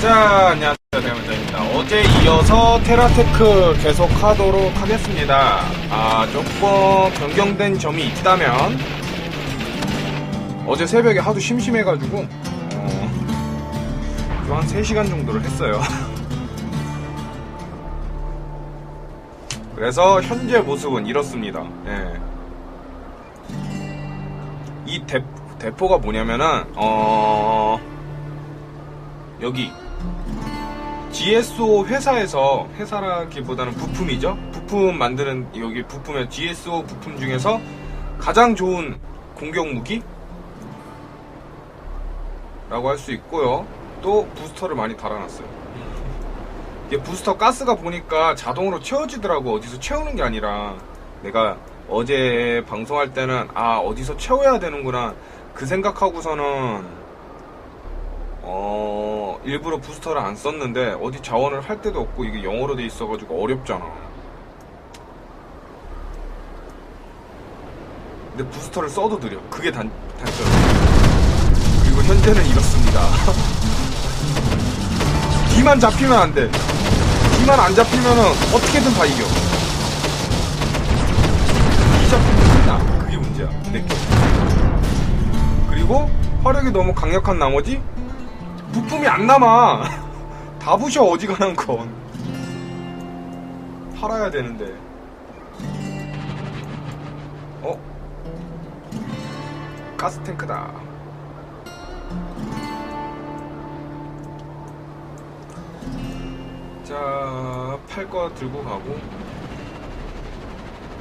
자, 안녕하세요. 대문자입니다. 어제 이어서 테라테크 계속 하도록 하겠습니다. 아, 조금 변경된 점이 있다면, 어제 새벽에 하도 심심해가지고, 어, 좀한 3시간 정도를 했어요. 그래서 현재 모습은 이렇습니다. 예. 이 대, 대포가 뭐냐면은, 어, 여기, GSO 회사에서 회사라기보다는 부품이죠. 부품 만드는 여기 부품의 GSO 부품 중에서 가장 좋은 공격 무기 라고 할 수 있고요. 또 부스터를 많이 달아놨어요. 이게 부스터 가스가 보니까 자동으로 채워지더라고. 어디서 채우는 게 아니라 내가 어제 방송할 때는 아 어디서 채워야 되는구나 그 생각하고서는 어, 일부러 부스터를 안 썼는데 어디 자원을 할 데도 없고 이게 영어로 돼 있어가지고 어렵잖아. 근데 부스터를 써도 느려. 그게 단, 단점. 그리고 현재는 이렇습니다. D만 잡히면 안 돼. D만 안 잡히면은 어떻게든 다 이겨. D 잡히면 끝나. 그게 문제야. 내 게. 그리고 화력이 너무 강력한 나머지 부품이 안 남아. 다 부셔 어지간한 건. 팔아야 되는데. 어? 가스 탱크다. 자, 팔 거 들고 가고.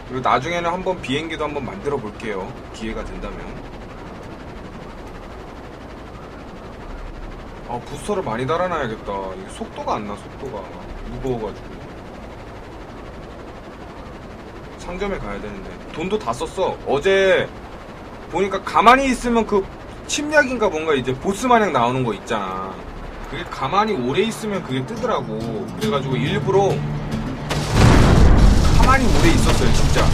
그리고 나중에는 한번 비행기도 한번 만들어 볼게요. 기회가 된다면. 아 부스터를 많이 달아놔야겠다. 이게 속도가 안 나 속도가. 무거워가지고. 상점에 가야 되는데. 돈도 다 썼어. 어제 보니까 가만히 있으면 그 침략인가 뭔가 이제 보스 마냥 나오는 거 있잖아. 그게 가만히 오래 있으면 그게 뜨더라고. 그래가지고 일부러 가만히 오래 있었어요 진짜. 한,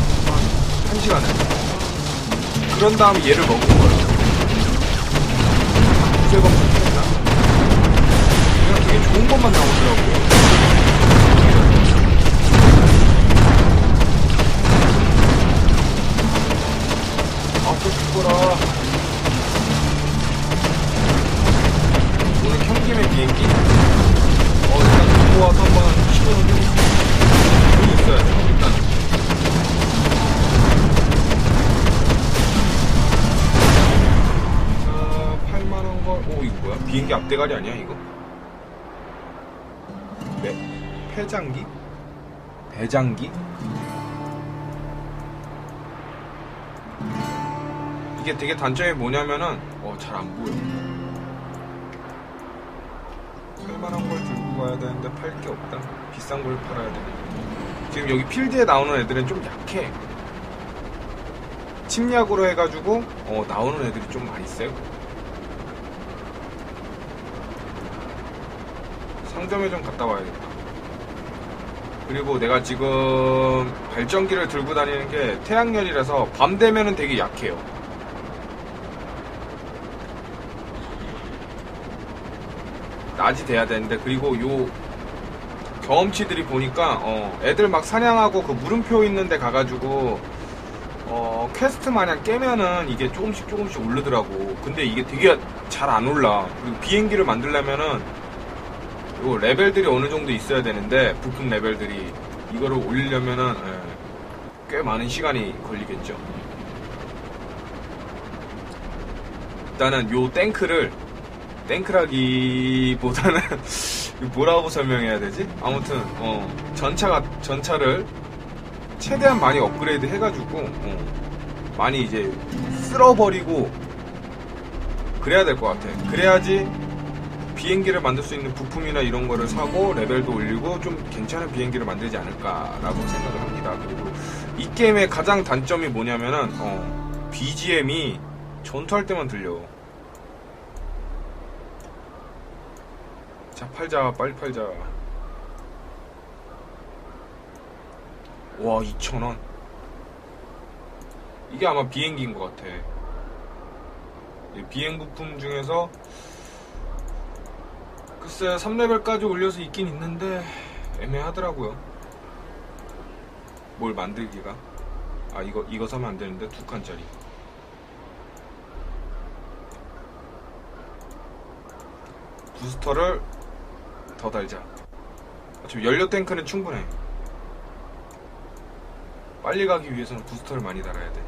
한 시간을. 그런 다음에 얘를 먹은 거야. 제가? 그냥 되게 좋은 것만 나오더라고. 아, 또 죽어라. 오늘 현김의 비행기? 어, 일단 들고 와서 한번 시도를. 여기 있어요, 일단. 자, 8만원 걸, 오, 이거 뭐야? 비행기 앞대가리 아니야, 이거? 네, 폐장기? 배장기? 이게 되게 단점이 뭐냐면은 어 잘 안 보여. 쓸만한 걸 들고 가야 되는데 팔 게 없다. 비싼 걸 팔아야 되네. 지금 여기 필드에 나오는 애들은 좀 약해. 침략으로 해가지고 어 나오는 애들이 좀 많이 세고. 상점에 좀 갔다 와야겠다. 그리고 내가 지금 발전기를 들고 다니는 게 태양열이라서 밤 되면은 되게 약해요. 낮이 돼야 되는데 그리고 요 경험치들이 보니까 어 애들 막 사냥하고 그 물음표 있는데 가가지고 어 퀘스트 마냥 깨면은 이게 조금씩 조금씩 오르더라고. 근데 이게 되게 잘 안 올라. 그리고 비행기를 만들려면은 요 레벨들이 어느 정도 있어야 되는데 부품 레벨들이 이거를 올리려면은 예, 꽤 많은 시간이 걸리겠죠. 일단은 요 탱크를 탱크라기보다는 뭐라고 설명해야 되지? 아무튼 어, 전차가 전차를 최대한 많이 업그레이드 해가지고 어, 많이 이제 쓸어버리고 그래야 될 것 같아. 그래야지 비행기를 만들 수 있는 부품이나 이런 거를 사고 레벨도 올리고 좀 괜찮은 비행기를 만들지 않을까라고 생각을 합니다. 그리고 이 게임의 가장 단점이 뭐냐면은 어, BGM이 전투할 때만 들려. 자 팔자 빨리 팔자. 와 2,000원. 이게 아마 비행기인 것 같아. 이 비행 부품 중에서 그 글쎄 3레벨까지 올려서 있긴 있는데 애매하더라고요. 뭘 만들기가? 아 이거 이거 사면 안 되는데? 두 칸짜리. 부스터를 더 달자. 지금 연료 탱크는 충분해. 빨리 가기 위해서는 부스터를 많이 달아야 돼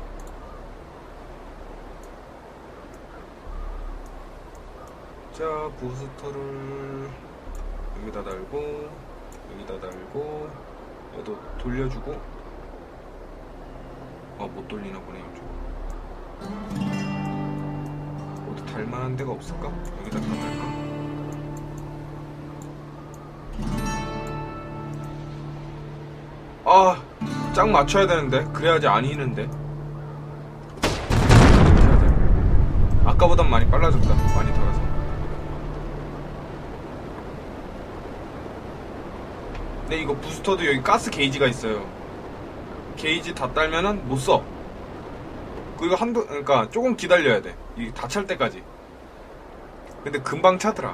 자, 부스터를 여기다 달고 여기다 달고 얘도 돌려주고. 아, 못 돌리나 보네 이쪽 어디 달만한 데가 없을까? 여기다 다 달까? 아, 짝 맞춰야 되는데. 그래야지 안 휘는데. 아까보단 많이 빨라졌다. 많이 달아서 근데 이거 부스터도 여기 가스 게이지가 있어요 게이지 다 딸면은 못 써 그리고 한도 그러니까 조금 기다려야 돼다 찰 때까지 근데 금방 차더라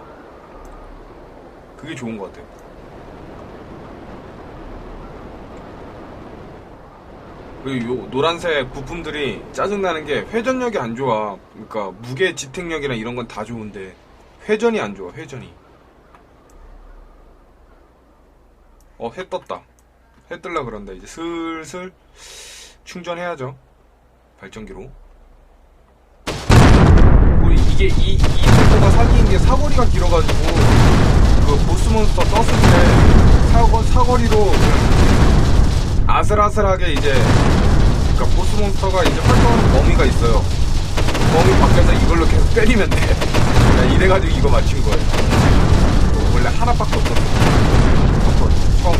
그게 좋은 것 같아요 그리고 요 노란색 부품들이 짜증나는 게 회전력이 안 좋아. 그러니까 무게 지탱력이나 이런 건 다 좋은데 회전이 안 좋아. 회전이. 어, 해 떴다. 해 뜰라 그런다. 이제 슬슬 충전해야죠. 발전기로. 우리 이게 이, 이 속도가 사기인 게 사거리가 길어가지고 그 보스몬스터 떴을 때 사거, 사거리로 아슬아슬하게 이제 그러니까 보스몬스터가 이제 활동하는 범위가 있어요. 범위 밖에서 이걸로 계속 때리면 돼. 그냥 이래가지고 이거 맞춘 거예요. 어, 원래 하나밖에 없었어. 처음에.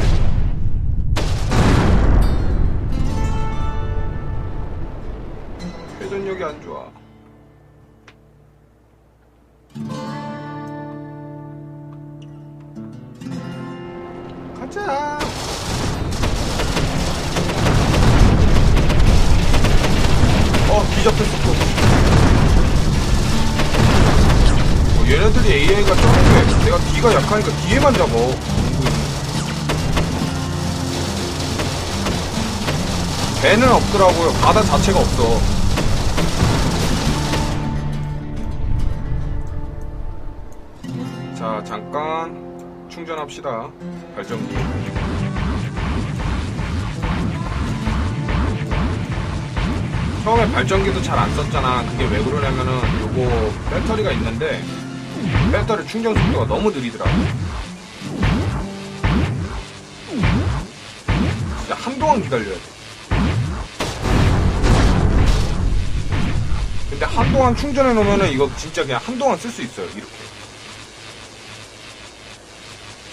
회전력이 안 좋아. 가자. 어, 뒤잡혔어, 또. 어, 얘네들이 AI가 쩌는데 내가 뒤가 약하니까 뒤에만 잡아. 배는 없더라고요. 바다 자체가 없어. 자, 잠깐 충전합시다. 발전기. 처음에 발전기도 잘 안 썼잖아. 그게 왜 그러냐면은 요거 배터리가 있는데 배터리 충전 속도가 너무 느리더라고. 한동안 기다려야 돼. 근데 한동안 충전해 놓으면은 이거 진짜 그냥 한동안 쓸 수 있어요. 이렇게.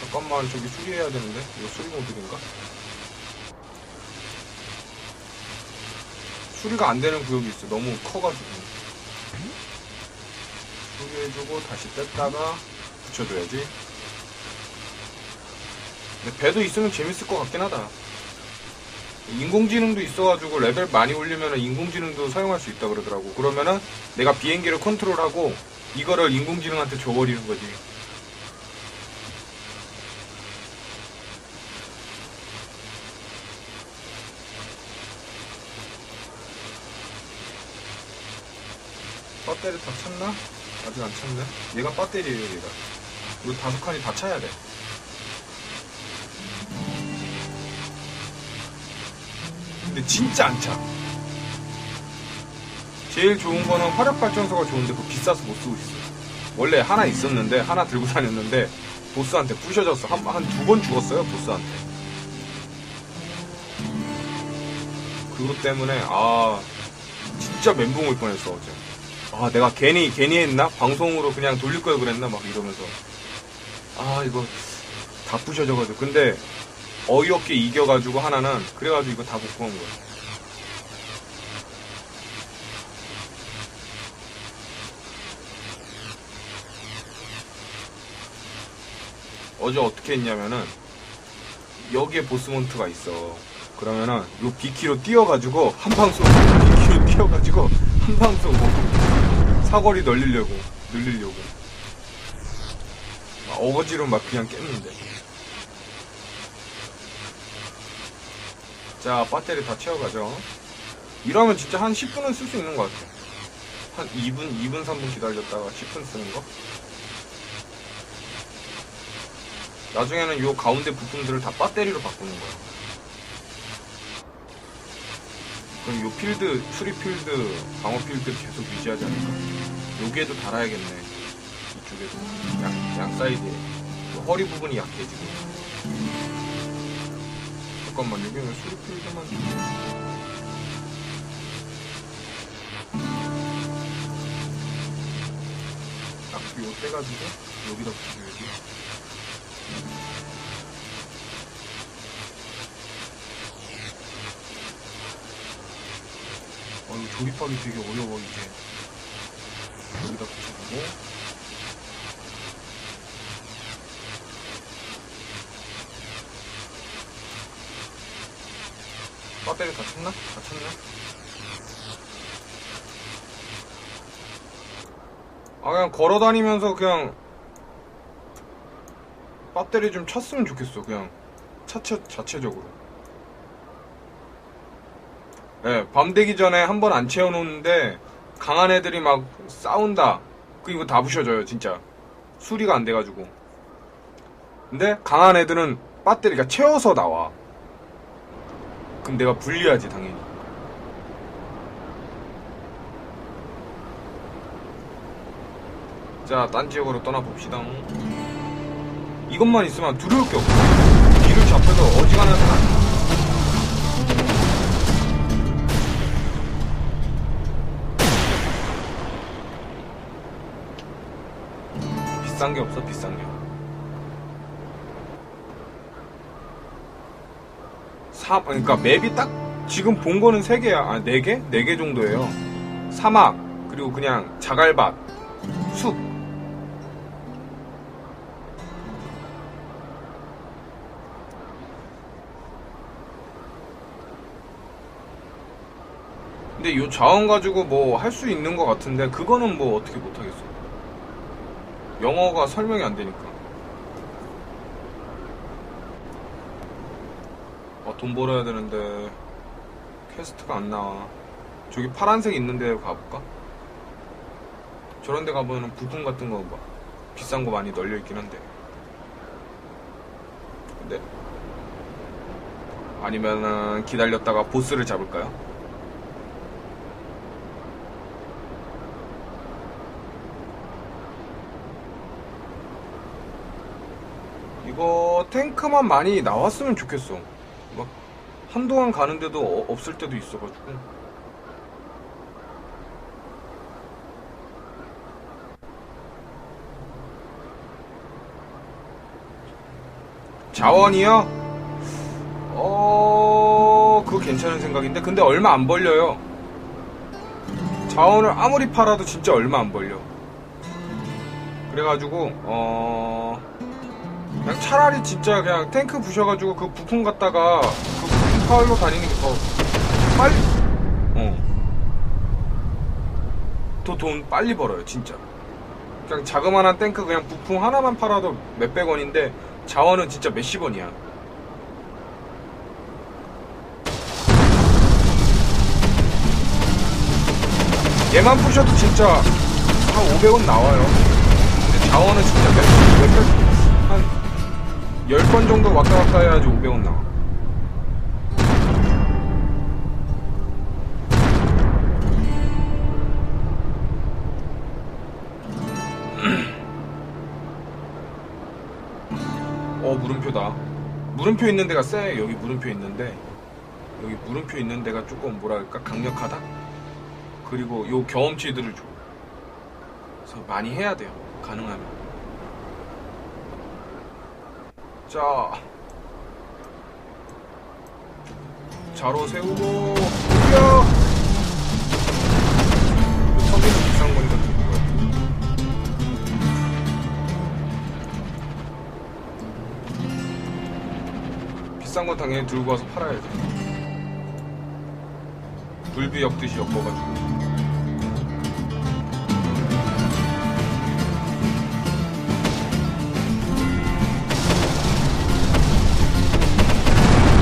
잠깐만 저기 수리해야 되는데 이거 수리 모드인가? 수리가 안 되는 구역이 있어. 너무 커가지고. 수리해주고 다시 뺐다가 붙여줘야지. 근데 배도 있으면 재밌을 것 같긴 하다. 인공지능도 있어가지고 레벨 많이 올리면 인공지능도 사용할 수 있다 그러더라고. 그러면은 내가 비행기를 컨트롤하고 이거를 인공지능한테 줘버리는 거지. 배터리 다 찼나? 아직 안 찼네. 얘가 배터리예요, 얘가. 이거 다섯 칸이 다 차야 돼. 근데 진짜 안 차. 제일 좋은 거는 화력 발전소가 좋은데 그거 비싸서 못 쓰고 있어. 원래 하나 있었는데 하나 들고 다녔는데 보스한테 부셔졌어. 한 한 두 번 죽었어요, 보스한테. 그것 때문에 아 진짜 멘붕 올 뻔했어 어제. 아 내가 괜히 괜히 했나? 방송으로 그냥 돌릴 걸 그랬나? 막 이러면서 아 이거 다 부셔져가지고 근데 어이없게 이겨가지고 하나는 그래가지고 이거 다 복구한 거야. 어제 어떻게 했냐면은 여기에 보스몬트가 있어. 그러면은 요 비키로 뛰어가지고 한 방 쏘고 비키로 뛰어가지고 한 방 쏘고 사거리 늘리려고 늘리려고 아, 어거지로 막 그냥 깼는데. 자, 배터리 다 채워가죠. 이러면 진짜 한 10분은 쓸 수 있는 것 같아. 한 2분, 2분, 3분 기다렸다가 10분 쓰는 거. 나중에는 요 가운데 부품들을 다 배터리로 바꾸는 거야. 그럼 요 필드, 수리 필드, 방어 필드 계속 유지하지 않을까? 여기에도 달아야겠네. 이쪽에도. 양, 양 사이드에. 요 허리 부분이 약해지고. 잠깐만, 여기는 수리 필드만 좀. 딱요 떼가지고, 여기다 붙여줘야지. 어, 이거 조립하기 되게 어려워, 이제. 여기다 붙여주고. 배터리 다 찼나? 다 찼나? 아, 그냥 걸어 다니면서 그냥 배터리 좀 찼으면 좋겠어, 그냥. 차체, 자체적으로. 예, 밤 되기 전에 한 번 안 채워놓는데 강한 애들이 막 싸운다. 그 이거 다 부셔져요, 진짜. 수리가 안 돼가지고. 근데 강한 애들은 배터리가 채워서 나와. 그럼 내가 불리하지, 당연히. 자, 딴 지역으로 떠나봅시다. 이것만 있으면 두려울 게 없어. 뒤를 잡혀서 어지간해서는 안 돼. 비싼 게 없어 비싼 게. 사 그러니까 맵이 딱 지금 본 거는 세 개야. 아, 네 개? 네 개 정도예요. 사막 그리고 그냥 자갈밭, 숲. 근데 이 자원 가지고 뭐 할 수 있는 것 같은데 그거는 뭐 어떻게 못 하겠어. 영어가 설명이 안 되니까. 돈 벌어야 되는데 퀘스트가 안 나와. 저기 파란색 있는 데 가볼까? 저런 데 가보면 부품 같은 거 막 비싼 거 많이 널려 있긴 한데. 근데 아니면은 기다렸다가 보스를 잡을까요? 이거 탱크만 많이 나왔으면 좋겠어. 막 한동안 가는데도 어- 없을 때도 있어가지고. 자원이요? 어, 그거 괜찮은 생각인데. 근데 얼마 안 벌려요. 자원을 아무리 팔아도 진짜 얼마 안 벌려. 그래가지고, 어, 그냥 차라리 진짜 그냥 탱크 부셔가지고 그 부품 갖다가 파울로 다니는 게 더 빨리. 어. 더돈 빨리 벌어요 진짜. 그냥 자그마한 탱크 그냥 부품 하나만 팔아도 몇백 원인데 자원은 진짜 몇십 원이야. 얘만 부셔도 진짜 한 500원 나와요. 근데 자원은 진짜 몇, 몇, 몇, 한 10번 정도 왔다 갔다 해야지 500원 나와. 물음표다. 물음표 있는 데가 쎄. 여기 물음표 있는데, 여기 물음표 있는 데가 조금 뭐랄까, 강력하다? 그리고 요 경험치들을 줘. 그래서 많이 해야 돼요. 가능하면. 자 자로 세우고 뛰어 비싼 건 당연히 들고 와서 팔아야지. 불비 엮듯이 엮어가지고.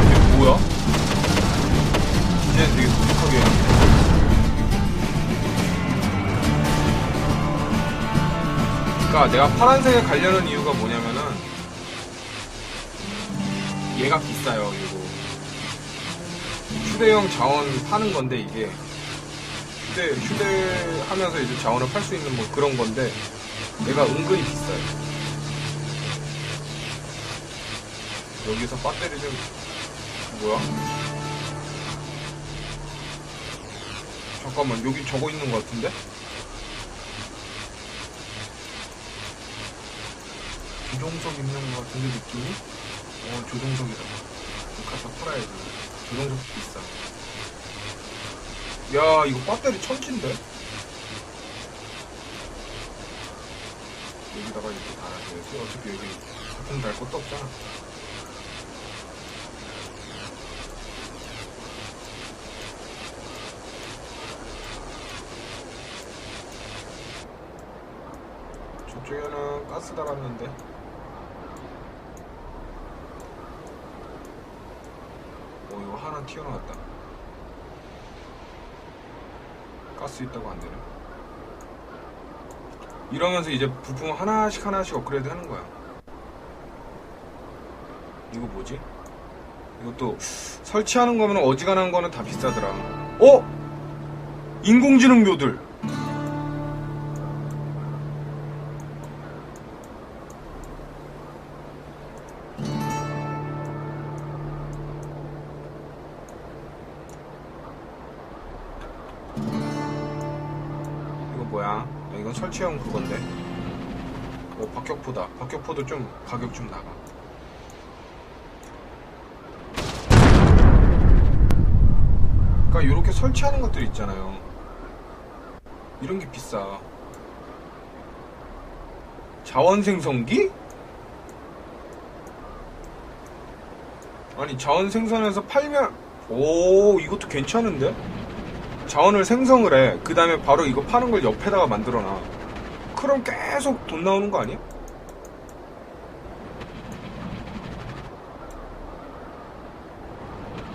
이게 뭐야? 이제는 되게 독특하게 해야 그니까 내가 파란색에 가려는 이유가 뭐냐면 얘가 비싸요 이거 휴대용 자원 파는 건데 이게 휴대 휴대하면서 이제 자원을 팔 수 있는 뭐 그런 건데 얘가 은근히 비싸요 여기서 배터리 좀 뭐야? 잠깐만 여기 적어 있는 것 같은데? 조종석 있는 것 같은데 느낌이? 어 조종석이다. 갖다 팔아야지. 조종석 비싸. 야 이거 배터리 천진데? 여기다가 이렇게 달아줘야지. 어차피 여기 작품 달 것도 없잖아. 저쪽에는 가스 달았는데 하나 튀어나왔다. 가스 있다고 안 되네 이러면서 이제 부품 하나씩 하나씩 업그레이드 하는 거야. 이거 뭐지? 이것도 설치하는 거면 어지간한 거는 다 비싸더라. 어? 인공지능 묘들 박격포다. 박격포도 좀 가격 좀 나가. 그러니까 이렇게 설치하는 것들 있잖아요. 이런 게 비싸. 자원 생성기? 아니 자원 생산해서 팔면 오 이것도 괜찮은데? 자원을 생성을 해. 그 다음에 바로 이거 파는 걸 옆에다가 만들어놔. 그럼 계속 돈 나오는 거 아니야?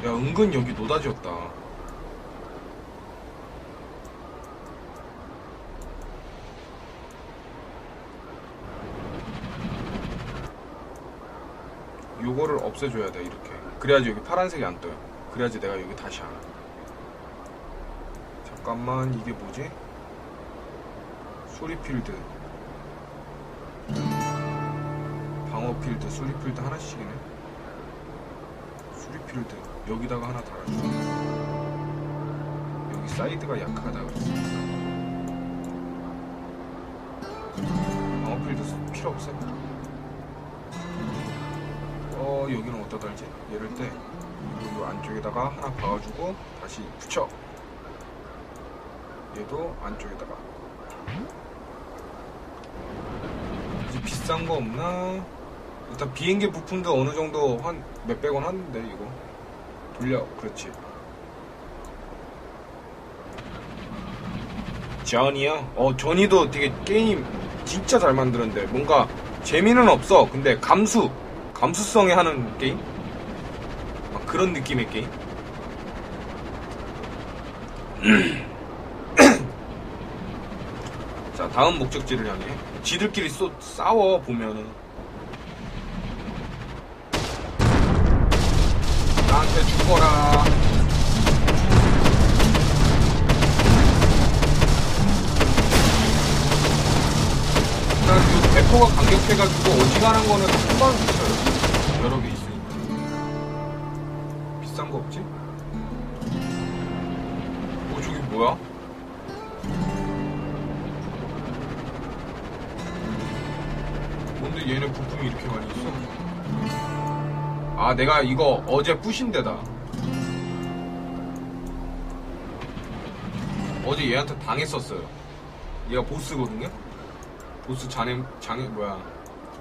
야, 은근 여기 노다지였다. 요거를 없애줘야 돼, 이렇게. 그래야지 여기 파란색이 안 떠요. 그래야지 내가 여기 다시 알아. 잠깐만 이게 뭐지? 수리필드 방어필드 수리필드 하나씩이네 수리필드 여기다가 하나 달아줘 여기 사이드가 약하다 그랬어. 방어필드 수- 필요 없어. 어 여기는 어디다 달지? 얘를 때요 안쪽에다가 하나 박아주고 다시 붙여. 얘도 안쪽에다가. 이제 비싼 거 없나? 일단 비행기 부품도 어느 정도 한 몇백 원 하는데 이거 돌려 그렇지. 전이요? 어 전이도 되게 게임 진짜 잘 만드는데 뭔가 재미는 없어. 근데 감수 감수성에 하는 게임? 막 그런 느낌의 게임? 자 다음 목적지를 향해 지들끼리 쏘, 싸워 보면은 나한테 죽어라 일단 그 배포가 강력해가지고 어지간한 거는 한방 붙여요 여러 개 있으니까 비싼 거 없지? 어 저기 뭐야? 뭔데 얘네 부품이 이렇게 많이 있어? 아 내가 이거 어제 부신 데다 어제 얘한테 당했었어요. 얘가 보스거든요? 보스 자네 장애 뭐야.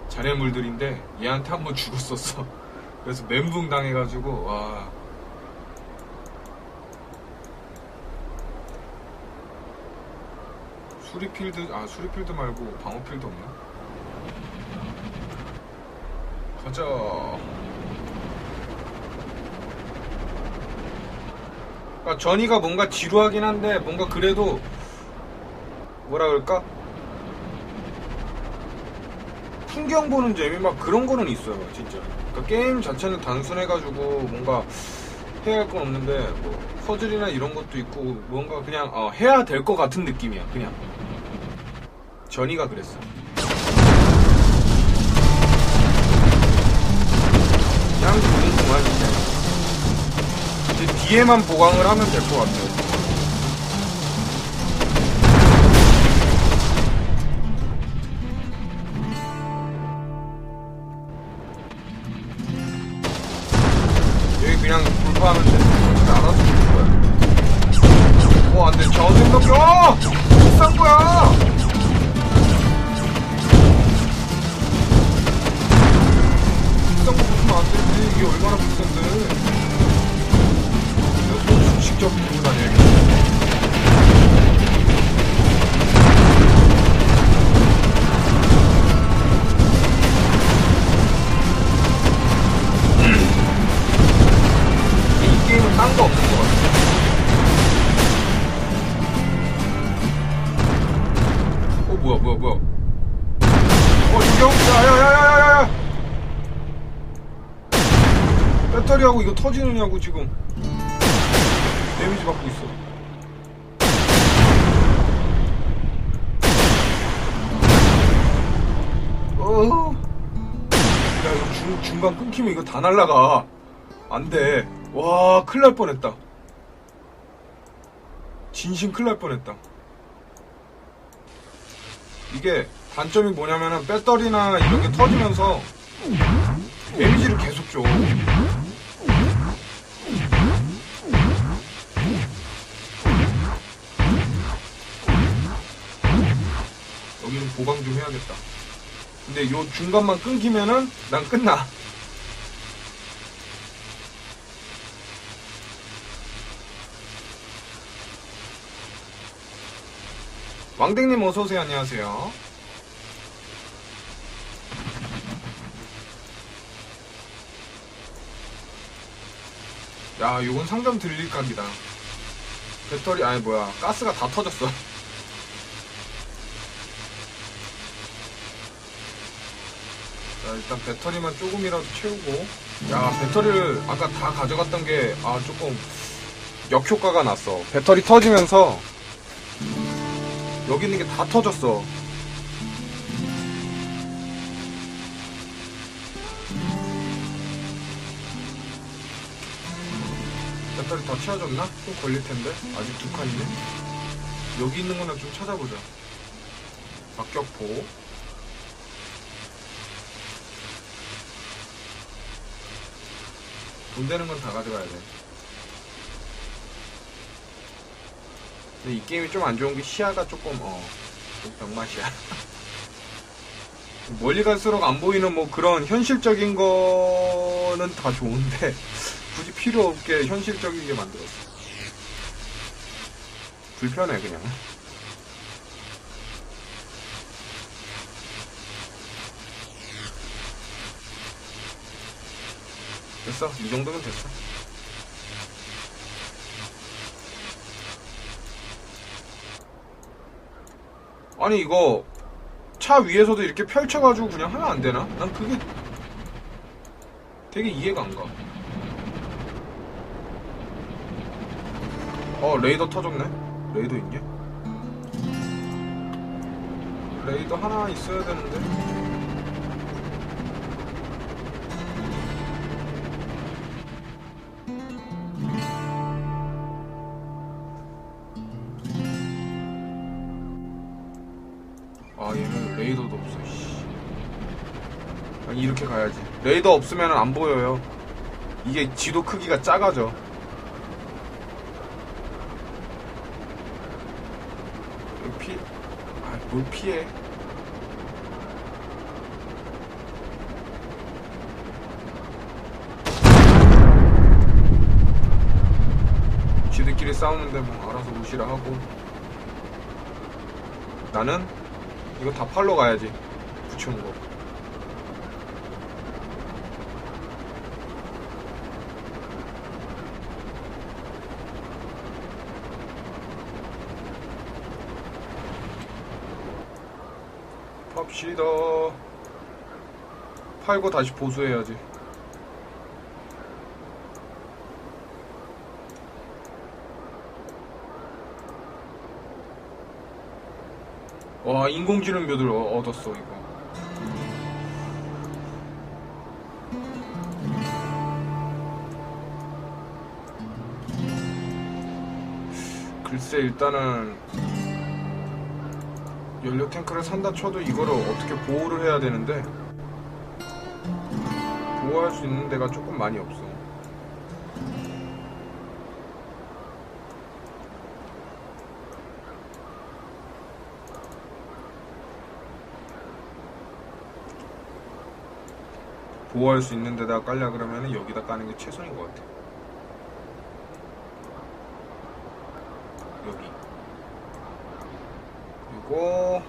자네물들인데 얘한테 한 번 죽었었어. 그래서 멘붕 당해가지고 와. 수리필드 아 수리필드 말고 방어필드 없나? 가자. 그러니까 전이가 뭔가 지루하긴 한데 뭔가 그래도 뭐라 그럴까? 풍경 보는 재미 막 그런 거는 있어요 진짜. 그러니까 게임 자체는 단순해가지고 뭔가 해야 할 건 없는데 뭐 퍼즐이나 이런 것도 있고 뭔가 그냥 어, 해야 될 것 같은 느낌이야 그냥. 전이가 그랬어. 그냥 좋은구만 그냥 뒤에만 보강을 하면 될 것 같아요 배터리하고 이거 터지느냐고, 지금. 데미지 받고 있어. 어. 야, 이거 중, 중간 끊기면 이거 다 날라가. 안 돼. 와, 큰일 날 뻔했다. 진심 큰일 날 뻔했다. 이게 단점이 뭐냐면은 배터리나 이런 게 터지면서 데미지를 계속 줘. 보강 좀 해야겠다. 근데 요 중간만 끊기면은 난 끝나. 왕댕님 어서오세요. 안녕하세요. 야, 요건 상점 들릴 각이다. 배터리, 아니, 뭐야. 가스가 다 터졌어. 자, 일단 배터리만 조금이라도 채우고. 야, 배터리를 아까 다 가져갔던 게, 아, 조금 역효과가 났어. 배터리 터지면서 여기 있는 게 다 터졌어. 배터리 다 채워졌나? 좀 걸릴 텐데. 아직 두 칸이네. 여기 있는 거나 좀 찾아보자. 박격포. 돈 되는 건 다 가져가야 돼. 근데 이 게임이 좀 안 좋은 게 시야가 조금 어, 좀 병맛이야. 멀리 갈수록 안 보이는 뭐 그런 현실적인 거는 다 좋은데 굳이 필요 없게 현실적이게 만들었어. 불편해 그냥. 됐어. 이 정도면 됐어. 아니 이거 차 위에서도 이렇게 펼쳐가지고 그냥 하면 안 되나? 난 그게 되게 이해가 안 가. 어 레이더 터졌네. 레이더 있냐? 레이더 하나 있어야 되는데. 이렇게 가야지. 레이더 없으면 안 보여요. 이게 지도 크기가 작아져. 피... 아 뭘 피해? 지들끼리 싸우는데 뭐 알아서 무시라 하고. 나는 이거 다 팔러 가야지. 붙여온 거. 팝시다. 팔고 다시 보수해야지. 와 인공지능 묘들 어- 얻었어 이거. 글쎄 일단은 연료 탱크를 산다 쳐도 이거를 어떻게 보호를 해야 되는데 보호할 수 있는 데가 조금 많이 없어. 보호할 수 있는 데다 깔려 그러면 여기다 까는 게 최선인 것 같아. 여기. 그리고.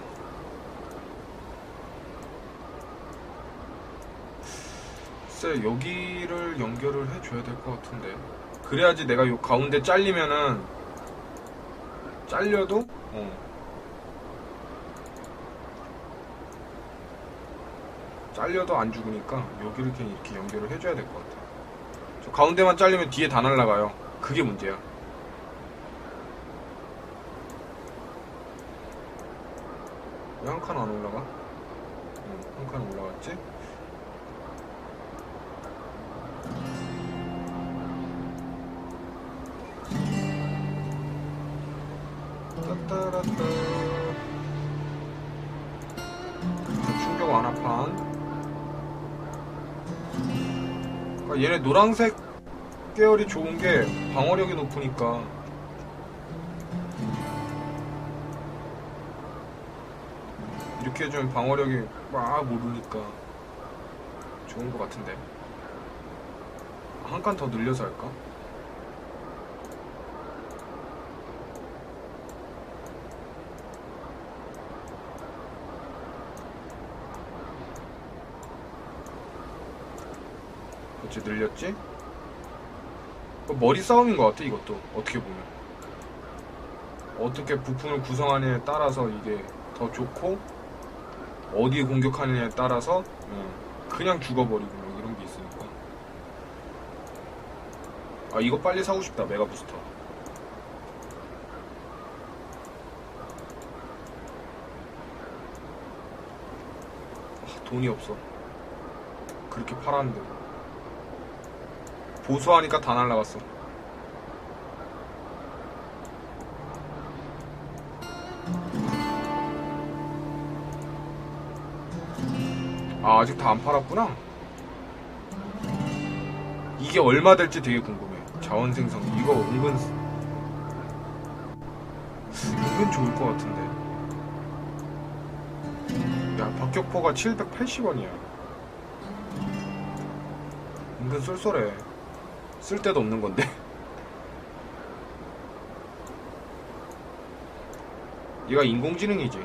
글쎄 여기를 연결을 해줘야 될 것 같은데. 그래야지 내가 요 가운데 잘리면은 잘려도 어. 잘려도 안 죽으니까 여기를 이렇게, 이렇게 연결을 해줘야 될 것 같아. 저 가운데만 잘리면 뒤에 다 날라가요. 그게 문제야 왜 한 칸 안 올라가? 응, 한 칸 올라갔지? 따따라따. 충격 완화판. 그러니까 얘네 노란색 계열이 좋은 게 방어력이 높으니까. 이렇게 해주면 방어력이 막 오르니까 좋은 것 같은데. 한 칸 더 늘려서 할까? 어째 늘렸지? 그 머리 싸움인 것 같아 이것도 어떻게 보면 어떻게 부품을 구성하느냐에 따라서 이게 더 좋고 어디에 공격하느냐에 따라서 음, 그냥 죽어버리고 뭐 이런 게 있으니까. 아 이거 빨리 사고 싶다 메가 부스터. 아, 돈이 없어. 그렇게 팔았는데. 보수하니까 다 날라갔어. 아, 아직 다 안 팔았구나. 이게 얼마 될지 되게 궁금해. 자원 생성. 이거 은근, 은근 좋을 것 같은데. 야, 박격포가 780원이야. 은근 쏠쏠해. 쓸데도 없는 건데. 얘가 인공지능이지.